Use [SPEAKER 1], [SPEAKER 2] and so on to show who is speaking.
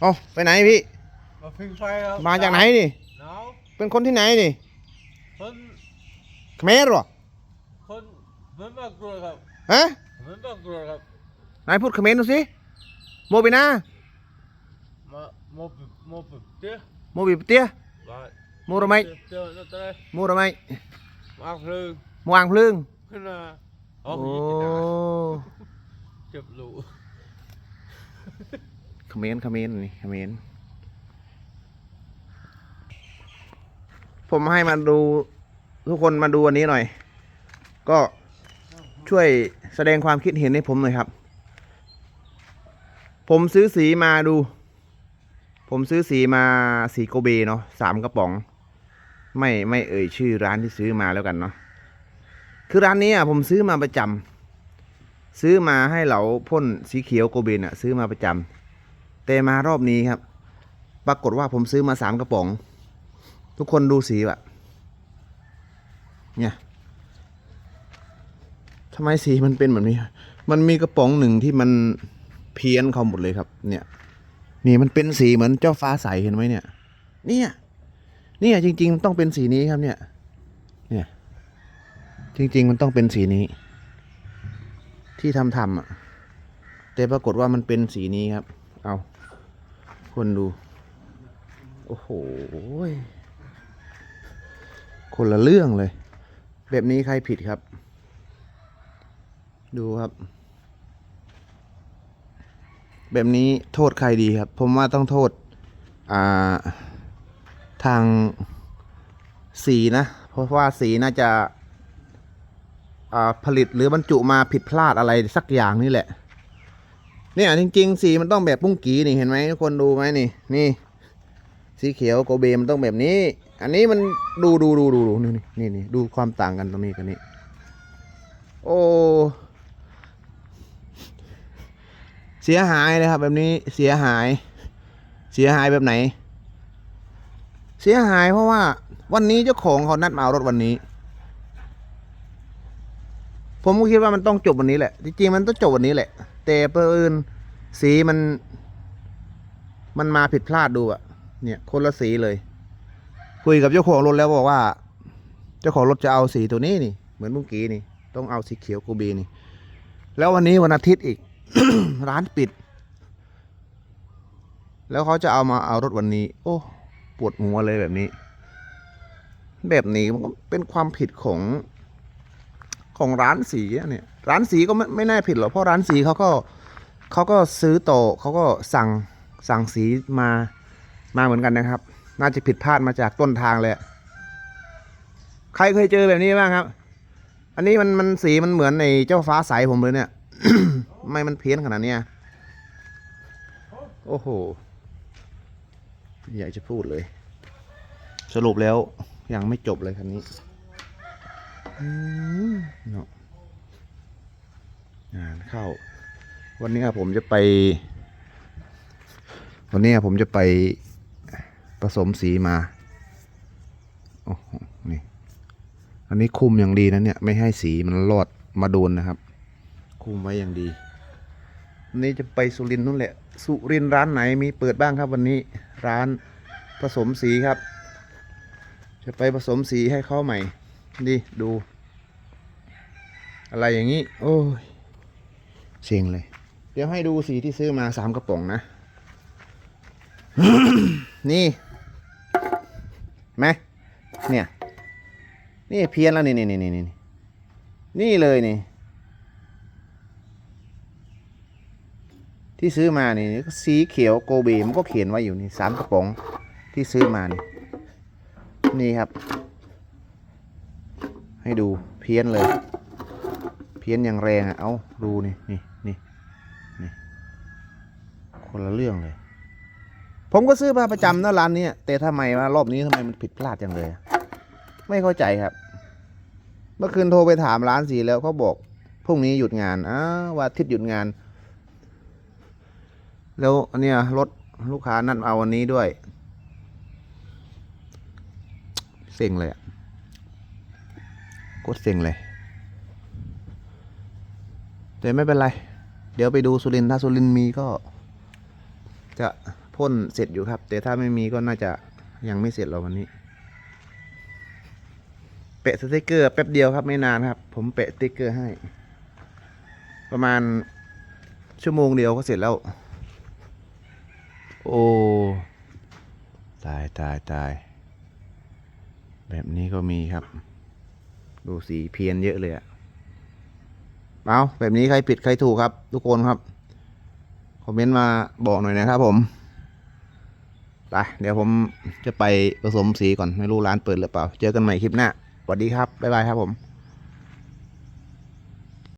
[SPEAKER 1] เอาไปไหนพี่
[SPEAKER 2] มาพิงไฟครับ
[SPEAKER 1] มาจากไหนนี่
[SPEAKER 2] หนาว
[SPEAKER 1] เป็นคนที่ไหนนี่
[SPEAKER 2] คน
[SPEAKER 1] เขมรเหรอ
[SPEAKER 2] คนเหมือนบางกรวยครับ
[SPEAKER 1] ฮะ
[SPEAKER 2] เหมือนบางกรวยครับ
[SPEAKER 1] นายพูดเขมรดูสิโมบินา
[SPEAKER 2] มาโมบิโมบิเตี้ย
[SPEAKER 1] โมบิเตีย
[SPEAKER 2] มา
[SPEAKER 1] โมระไม
[SPEAKER 2] เตี้ยเตี้ยนั่นอะไร
[SPEAKER 1] โมระไม
[SPEAKER 2] มาเพลิง
[SPEAKER 1] โมอ่างพลึง
[SPEAKER 2] ขึ้นมา
[SPEAKER 1] โอ้
[SPEAKER 2] โอ้ยกินได้เจ็บรู
[SPEAKER 1] เขมรเขมรนี่เขมรผมให้มาดูทุกคนมาดูอันนี้หน่อย ก็ช่วยแสดงความคิดเห็นให้ผมหน่อยครับ ผมซื้อสีมาดู ผมซื้อสีมาสีโกเบเนาะสามกระป๋อง ไม่ไม่เอ่ยชื่อร้านที่ซื้อมาแล้วกันเนาะคือร้านนี้อะผมซื้อมาประจำซื้อมาให้เหลาพ่นสีเขียวโกเบนอะ ซื้อมาประจำ แต่มารอบนี้ครับ ปรากฏว่าผมซื้อมาสามกระป๋อง ทุกคนดูสีแบบเนี่ยทำไมสีมันเป็นแบบนี้ มันมีกระป๋องหนึ่งที่มันเพี้ยนเขาหมดเลยครับ เนี่ย นี่มันเป็นสีเหมือนเจ้าฟ้าใสเห็นไหมเนี่ย เนี่ยเนี่ยจริง ๆ ต้องเป็นสีนี้ครับเนี่ย เนี่ย จริง ๆ มันต้องเป็นสีนี้ ที่ทำทำอะ แต่ปรากฏว่ามันเป็นสีนี้ครับ เอา คนดู โอ้โห คนละเรื่องเลย แบบนี้ใครผิดครับ ดูครับ แบบนี้โทษใครดีครับ ผมว่าต้องโทษ อ่า ทางสีนะ เพราะว่าสีน่าจะาผลิตหรือบรรจุมาผิดพลาดอะไรสักอย่างนี่แหละ เนี่ยจริงๆสีมันต้องแบบปุ้งกีนี่เห็นไหมทุกคนดูไหมนี่ นี่ สีเขียวโกเบมันต้องแบบนี้ อันนี้มันดูดูดูดูดูนี่นี่นี่ดูความต่างกันตรงนี้กันนี่โอ้เสียหายเลยครับ แบบนี้เสียหาย เสียหายแบบไหน เสียหายเพราะว่า วันนี้เจ้าของเขานัดมาเอารถวันนี้ ผมก็คิดว่ามันต้องจบวันนี้แหละจริงๆมันต้องจบวันนี้แหละ แต่เปินสีมัน มันมาผิดพลาดดูอะเนี่ย คนละสีเลย คุยกับเจ้าของรถแล้วบอกว่า เจ้าของรถจะเอาสีตัวนี้นี่ เหมือนเมื่อกี้นี่ ต้องเอาสีเขียวกูบีนี่ แล้ววันนี้วันอาทิตย์อีก ร้านปิด แล้วเขาจะเอามาเอารถวันนี้ โอ้ ปวดหัวเลยแบบนี้ แบบนี้มันก็เป็นความผิดของ ของร้านสีเนี่ยร้านสีก็ไม่ไม่น่าผิดหรอกเพราะร้านสีเขาก็เขาก็ซื้อโตเขาก็สั่งสั่งสีมามาเหมือนกันนะครับ น่าจะผิดพลาดมาจากต้นทางเลยใครเคยเจอแบบนี้บ้างครับ อันนี้มันมันสีมันเหมือนในเจ้าฟ้าใสผมเลยเนี่ยไม่มันเพี้ยนขนาดเนี้ยโอ้โหอยากจะพูดเลย สรุปแล้วยังไม่จบเลยคันนี้ เนาะงานเข้า วันนี้ผมจะไป วันนี้ผมจะไปผสมสีมาโอ้โหนี่ อันนี้คุมอย่างดีนะเนี่ย ไม่ให้สีมันรอดมาโดนนะครับ คุมไว้อย่างดีวันนี้จะไปสุรินทร์นู่นแหละ สุรินทร์ร้านไหนมีเปิดบ้างครับ วันนี้ร้านผสมสีครับ จะไปผสมสีให้เขาใหม่ ดีดู อะไรอย่างนี้ โอ้ยเซ็งเลย เดี๋ยวให้ดูสีที่ซื้อมาสามกระป๋องนะ นี่ไหมเนี่ย นี่เพี้ยนแล้วนี่นี่นี่นี่นี่นี่เลยนี่ ที่ซื้อมานี่สีเขียวโกเบมันก็เขียนไว้อยู่นี่สามกระป๋องที่ซื้อมานี่นี่ครับ ให้ดูเพี้ยนเลย เพี้ยนอย่างแรงอะเอาดูนี่นี่นี่นี่คนละเรื่องเลย ผมก็ซื้อมาประจำนะร้านนี้แต่ทำไมว่ารอบนี้ทำไมมันผิดพลาดจังเลย ไม่เข้าใจครับ เมื่อคืนโทรไปถามร้านสีแล้วเขาบอกพรุ่งนี้หยุดงานอ้าวันอาทิตย์หยุดงาน แล้วอันเนี้ยรถลูกค้านัดเอาวันนี้ด้วย เซ็งเลยอะ โคตรเซ็งเลย แต่ไม่เป็นไร เดี๋ยวไปดูสุรินถ้าสุรินมีก็ จะพ่นเสร็จอยู่ครับ แต่ถ้าไม่มีก็น่าจะยังไม่เสร็จหรอกวันนี้แปะสติกเกอร์แป๊บเดียวครับไม่นานครับ ผมแปะสติกเกอร์ให้ ประมาณชั่วโมงเดียวก็เสร็จแล้ว โอ้ตายตายตาย แบบนี้ก็มีครับ ดูสีเพี้ยนเยอะเลยอะเอาแบบนี้ใครผิดใครถูกครับ ทุกคนครับ คอมเมนต์มาบอกหน่อยนะครับผมไปเดี๋ยวผมจะไปผสมสีก่อน ไม่รู้ร้านเปิดหรือเปล่า เจอกันใหม่คลิปหน้าสวัสดีครับ บ๊ายบายครับผม